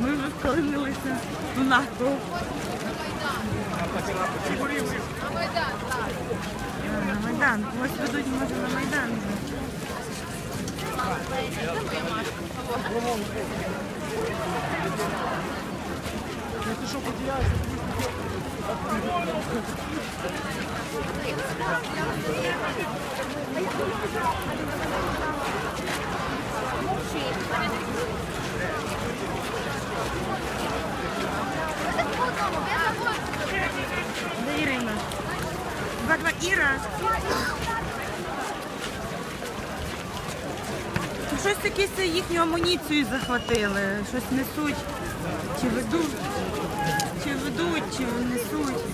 ми вже вклинилися в НАТО. На Майдан. Ось ведуть, може, на Майдан. вже. Де Ірина? Баква Іра. Щось таке це їхню амуніцію захватили. Щось несуть. Чи ведуть, чи ведуть, чи несуть.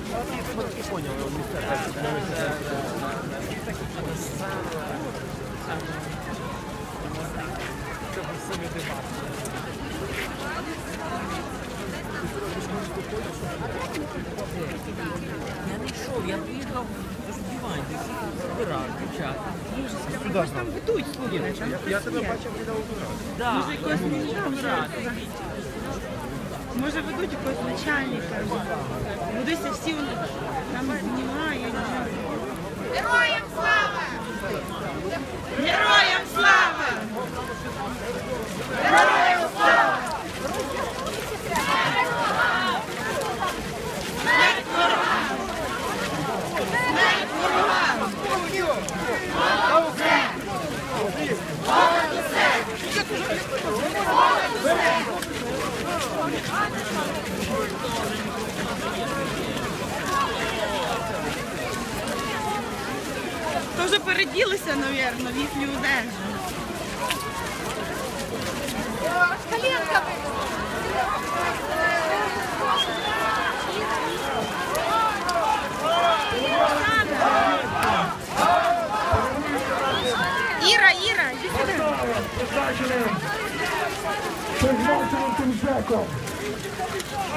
Я не йшов, я приїхав до співання, збирав дівчата. Щось там ведуть, слухай, там Я хтось тебе є. бачив біля утра. Да, Може, якогось начальника. Може, ведуть якогось начальника. Будуся всі вони там знімають. Героям То вже переділися, мабуть, в їхню одежу. Коленка! Іра, Іра, іди сюди. призначеним призначеним Тимчеком.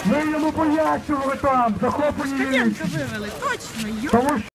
Ми йому пояснювали там, захоплені Каденка вивели, точно, йо. тому що